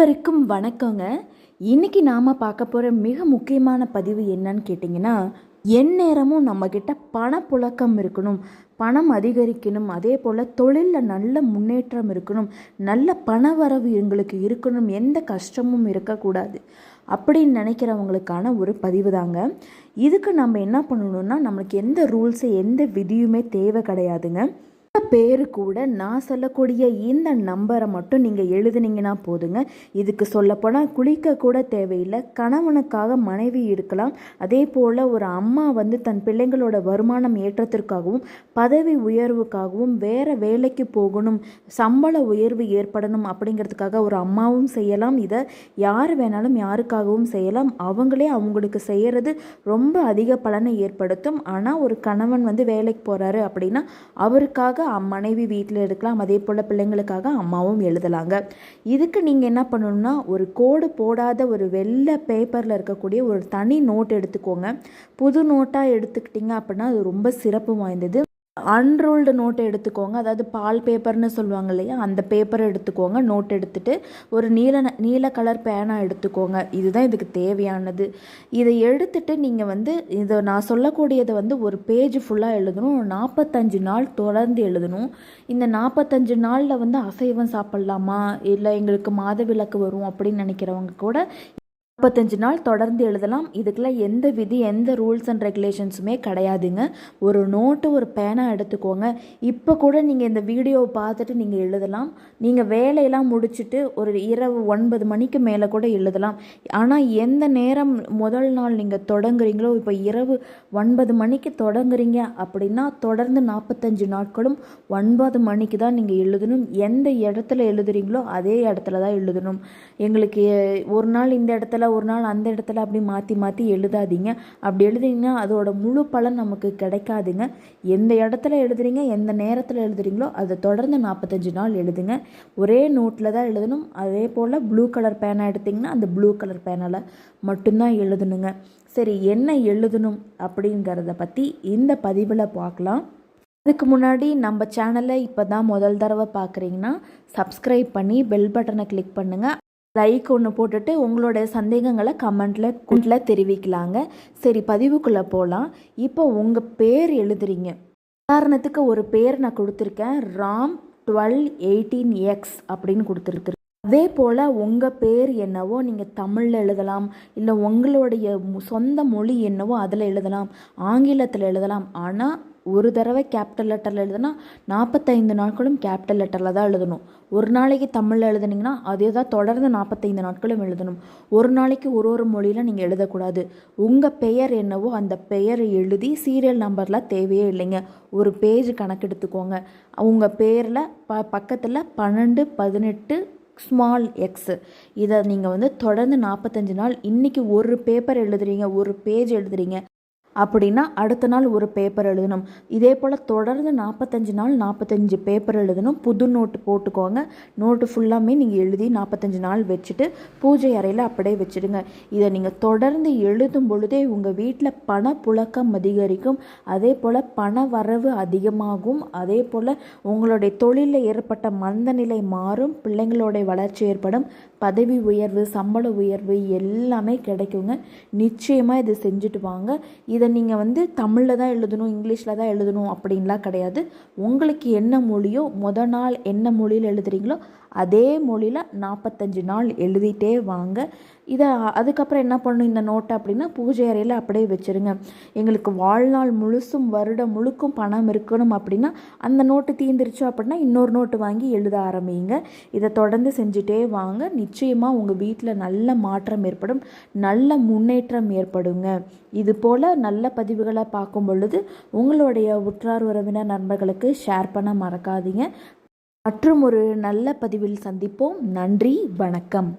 அனைவருக்கும் வணக்கங்க. இன்னைக்கு நாம் பார்க்க போகிற மிக முக்கியமான பதிவு என்னன்னு கேட்டிங்கன்னா எந்நேரமும் நம்மக்கிட்ட பணப்புழக்கம் இருக்கணும் பணம் அதிகரிக்கணும் அதே போல் தொழிலில் நல்ல முன்னேற்றம் இருக்கணும் நல்ல பணவரவு எங்களுக்கு இருக்கணும் எந்த கஷ்டமும் இருக்கக்கூடாது அப்படின்னு நினைக்கிறவங்களுக்கான ஒரு பதிவு தாங்க. இதுக்கு நம்ம என்ன பண்ணணும்னா நம்மளுக்கு எந்த ரூல்ஸு எந்த விதியுமே தேவை கிடையாதுங்க. பேர் கூட நான் சொல்லக்கூடிய இந்த நம்பரை மட்டும் நீங்கள் எழுதுனீங்கன்னா போதுங்க. இதுக்கு சொல்லப்போனால் குளிக்க கூட தேவையில்லை. கணவனுக்காக மனைவி இருக்கலாம். அதே போல் ஒரு அம்மா வந்து தன் பிள்ளைங்களோட வருமானம் ஏற்றத்திற்காகவும் பதவி உயர்வுக்காகவும் வேறு வேலைக்கு போகணும் சம்பள உயர்வு ஏற்படணும் அப்படிங்கிறதுக்காக ஒரு அம்மாவும் செய்யலாம். இதை யார் வேணாலும் யாருக்காகவும் செய்யலாம். அவங்களே அவங்களுக்கு செய்கிறது ரொம்ப அதிக பலனை ஏற்படுத்தும். ஆனால் ஒரு கணவன் வந்து வேலைக்கு போகிறாரு அப்படின்னா அவருக்காக அம் மனைவி வீட்டில் இருக்கலாம் அதே போல் பிள்ளைங்களுக்காக அம்மாவும் எழுதலாங்க. இதுக்கு நீங்கள் என்ன பண்ணணும்னா ஒரு கோடு போடாத ஒரு வெள்ளை பேப்பரில் இருக்கக்கூடிய ஒரு தனி நோட் எடுத்துக்கோங்க. புது நோட்டாக எடுத்துக்கிட்டிங்க அப்படின்னா அது ரொம்ப சிறப்பு வாய்ந்தது. அன்ரோல்டு நோட்டை எடுத்துக்கோங்க. அதாவது பால் பேப்பர்னு சொல்லுவாங்க இல்லையா? அந்த பேப்பரை எடுத்துக்கோங்க. நோட் எடுத்துகிட்டு ஒரு நீல நீல கலர் பேனா எடுத்துக்கோங்க. இதுதான் இதுக்கு தேவையானது. இதை எடுத்துட்டு நீங்கள் வந்து இதை நான் சொல்லக்கூடியதை வந்து ஒரு பேஜ் ஃபுல்லாக எழுதணும். நாற்பத்தஞ்சு நாள் தொடர்ந்து எழுதணும். இந்த நாற்பத்தஞ்சு நாளில் வந்து அசைவம் சாப்பிட்லாமா? இல்லை எங்களுக்கு மாதவிலக்கு வரும் அப்படின்னு நினைக்கிறவங்க கூட நாற்பத்தஞ்சு நாள் தொடர்ந்து எழுதலாம். இதுக்கெல்லாம் எந்த விதி எந்த ரூல்ஸ் அண்ட் ரெகுலேஷன்ஸுமே கிடையாதுங்க. ஒரு நோட்டு ஒரு பேனா எடுத்துக்கோங்க. இப்போ கூட நீங்கள் இந்த வீடியோவை பார்த்துட்டு நீங்கள் எழுதலாம். நீங்கள் வேலையெல்லாம் முடிச்சுட்டு ஒரு இரவு ஒன்பது மணிக்கு மேலே கூட எழுதலாம். ஆனால் எந்த நேரம் முதல் நாள் நீங்கள் தொடங்குறீங்களோ இப்போ இரவு ஒன்பது மணிக்கு தொடங்குறீங்க அப்படின்னா தொடர்ந்து நாற்பத்தஞ்சு நாட்களும் ஒன்பது மணிக்கு தான் நீங்கள் எழுதணும். எந்த இடத்துல எழுதுறீங்களோ அதே இடத்துல தான் எழுதணும். எங்களுக்கு ஒரு நாள் இந்த இடத்துல ஒரு நாள் அந்த இடத்துல அப்படி மாற்றி மாற்றி எழுதாதீங்க. அப்படி எழுதிங்கன்னா அதோட முழு பலன் நமக்கு கிடைக்காதுங்க. எந்த இடத்துல எழுதுறீங்க எந்த நேரத்தில் எழுதுறீங்களோ அதை தொடர்ந்து நாற்பத்தஞ்சு நாள் எழுதுங்க. ஒரே நோட்டில் தான் எழுதணும். அதே போல் ப்ளூ கலர் பேனா எடுத்திங்கன்னா அந்த ப்ளூ கலர் பேனால் மட்டும்தான் எழுதணுங்க. சரி என்ன எழுதணும் அப்படிங்கிறத பற்றி இந்த பதிவில் பார்க்கலாம். அதுக்கு முன்னாடி நம்ம சேனலை இப்போ தான் முதல் தடவை பார்க்குறீங்கன்னா சப்ஸ்கிரைப் பண்ணி பெல் பட்டனை கிளிக் பண்ணுங்கள் லைக் ஒன்று போட்டுட்டு உங்களோட சந்தேகங்களை கமெண்ட்டில் குட்டில் தெரிவிக்கலாங்க. சரி பதிவுக்குள்ளே போகலாம் இப்போ உங்கள் பேர் எழுதுறீங்க. உதாரணத்துக்கு ஒரு பேர் நான் கொடுத்துருக்கேன். ராம் டுவெல் எயிட்டீன் எக்ஸ் அப்படின்னு கொடுத்துருக்கு அதே போல் உங்கள் பேர் என்னவோ நீங்கள் தமிழில் எழுதலாம். இல்லை உங்களுடைய சொந்த மொழி என்னவோ அதில் எழுதலாம். ஆங்கிலத்தில் எழுதலாம். ஆனால் ஒரு தடவை கேபிட்டல் லெட்டரில் எழுதுனா நாற்பத்தைந்து நாட்களும் கேபிட்டல் லெட்டரில் தான் எழுதணும். ஒரு நாளைக்கு தமிழில் எழுதுனீங்கன்னா அதே தான் தொடர்ந்து நாற்பத்தைந்து நாட்களும் எழுதணும். ஒரு நாளைக்கு ஒரு ஒரு மொழியில் நீங்கள் எழுதக்கூடாது. உங்கள் பெயர் என்னவோ அந்த பெயரை எழுதி சீரியல் நம்பர்லாம் தேவையே இல்லைங்க. ஒரு பேஜ் கணக்கெடுத்துக்கோங்க உங்கள் பேரில் ப பக்கத்தில் பன்னெண்டு பதினெட்டு ஸ்மால் எக்ஸு இதை நீங்கள் வந்து தொடர்ந்து நாற்பத்தஞ்சு நாள் இன்றைக்கி ஒரு பேப்பர் எழுதுறீங்க ஒரு பேஜ் எழுதுறீங்க. அப்படின்னா அடுத்த நாள் ஒரு பேப்பர் எழுதணும். இதே போல் தொடர்ந்து நாற்பத்தஞ்சு நாள் நாற்பத்தஞ்சு பேப்பர் எழுதணும். புது நோட்டு போட்டுக்கோங்க. நோட்டு ஃபுல்லாமே நீங்கள் எழுதி நாற்பத்தஞ்சு நாள் வச்சுட்டு பூஜை அறையில் அப்படியே வச்சுடுங்க. இதை நீங்கள் தொடர்ந்து எழுதும் பொழுதே உங்கள் வீட்டில் பண புழக்கம் அதிகரிக்கும். அதே போல் பண வரவு அதிகமாகும். அதே போல் உங்களுடைய தொழிலில் ஏற்பட்ட மந்த நிலை மாறும். பிள்ளைங்களுடைய வளர்ச்சி ஏற்படும். பதவி உயர்வு சம்பள உயர்வு எல்லாமே கிடைக்குங்க. நிச்சயமாக இதை செஞ்சுட்டு வாங்க. இது இதை நீங்கள் வந்து தமிழில் தான் எழுதணும் இங்கிலீஷில் தான் எழுதணும் அப்படின்லாம் கிடையாது. உங்களுக்கு என்ன மொழியோ முத நாள் என்ன மொழியில் எழுதுறீங்களோ அதே மொழியில் நாற்பத்தஞ்சு நாள் எழுதிட்டே வாங்க. இதை அதுக்கப்புறம் என்ன பண்ணணும் இந்த நோட்டை அப்படின்னா பூஜை அறையில் அப்படியே வச்சுருங்க. எங்களுக்கு வாழ்நாள் முழுசும் வருடம் முழுக்கும் பணம் இருக்கணும் அப்படின்னா அந்த நோட்டு தீந்துருச்சு அப்படின்னா இன்னொரு நோட்டு வாங்கி எழுத ஆரம்பிங்க. இதை தொடர்ந்து செஞ்சுட்டே வாங்க. நிச்சயமாக உங்கள் வீட்டில் நல்ல மாற்றம் ஏற்படும் நல்ல முன்னேற்றம் ஏற்படுங்க. இது போல் நல்ல பதிவுகளை பார்க்கும் பொழுது உங்களுடைய உற்றார் உறவினர் நண்பர்களுக்கு ஷேர் பண்ண மறக்காதீங்க. மற்றும் ஒரு நல்ல பதிவில் சந்திப்போம். நன்றி வணக்கம்.